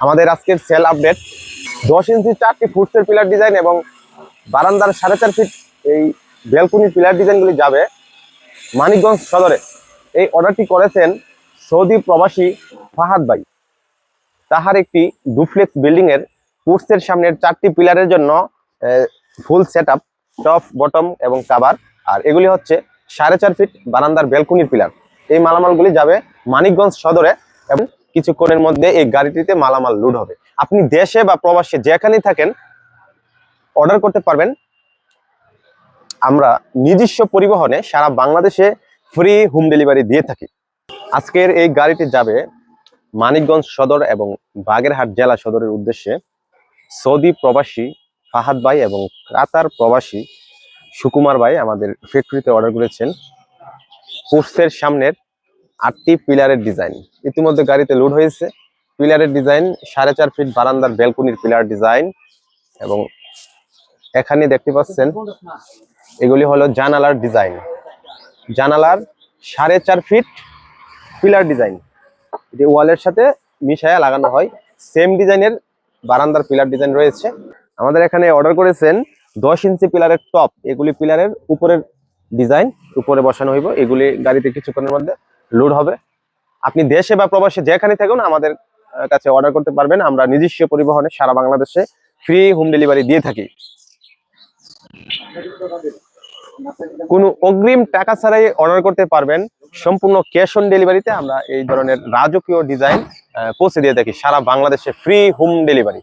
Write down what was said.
আমাদের আজকের sell update দশ ইঞ্চি চারটি ফুটসের পিলার ডিজাইন এবং বারান্দার সাড়ে চার ফিট এই বেলকুনির পিলার ডিজাইনগুলি যাবে মানিকগঞ্জ সদরে। এই অর্ডারটি করেছেন সৌদি প্রবাসী ফাহাদ ভাই। তাহার একটি ডুপ্লেক্স বিল্ডিং এর ফুটসের সামনের চারটি পিলারের জন্য full set up top bottom এবং কাভার আর এগুলি হচ্ছে সাড়ে চার ফিট বারান্দার বেলকুনির পিলার এই মালামালগুলি যাবে মানিকগঞ্জ সদরে এবং কিছুক্ষণের মধ্যে এই গাড়িটিতে মালামাল লোড হবে। আপনি দেশে বা প্রবাসে যেখানেই থাকেন অর্ডার করতে পারবেন। আমরা নিজস্ব পরিবহনে সারা বাংলাদেশে ফ্রি হোম ডেলিভারি দিয়ে থাকি। আজকের এই গাড়িটি যাবে মানিকগঞ্জ সদর এবং বাগেরহাট জেলা সদরের উদ্দেশ্যে সৌদি প্রবাসী ফাহাদ ভাই এবং কাতার প্রবাসী সুকুমার ভাই আমাদের ফ্যাক্টরিতে অর্ডার করেছেন। কোর্সের সামনের আটটি পিলারের ডিজাইন। ইতিমধ্যে গাড়িতে লোড হয়েছে। পিলারের ডিজাইন, সাড়ে চার ফিট বারান্দার ব্যালকনির পিলার ডিজাইন এবং এখানে দেখতে পাচ্ছেন, এগুলি হলো জানালার ডিজাইন। জানালার সাড়ে চার ফিট পিলার ডিজাইন। এটি ওয়ালের সাথে মিশায়া লাগানো হয়। সেম ডিজাইনের বারান্দার পিলার ডিজাইন রয়েছে। আমাদের এখানে অর্ডার করেছেন দশ ইঞ্চি পিলারের টপ এগুলি পিলারের উপরের ডিজাইন, উপরে বসানো হইব। এগুলি গাড়িতে কিছুক্ষণের মধ্যে লোড হবে। আপনি দেশে বা প্রবাসে যেখানে থাকুন, আমাদের কাছে অর্ডার করতে পারবেন। আমরা নিজস্ব পরিবহনে সারা বাংলাদেশে ফ্রি হোম ডেলিভারি দিয়ে থাকি। কোনো অগ্রিম টাকা ছাড়াই অর্ডার করতে পারবেন। সম্পূর্ণ ক্যাশ অন ডেলিভারিতে আমরা এই ধরনের রাজকীয় ডিজাইন পৌঁছে দিয়ে থাকি। সারা বাংলাদেশে ফ্রি হোম ডেলিভারি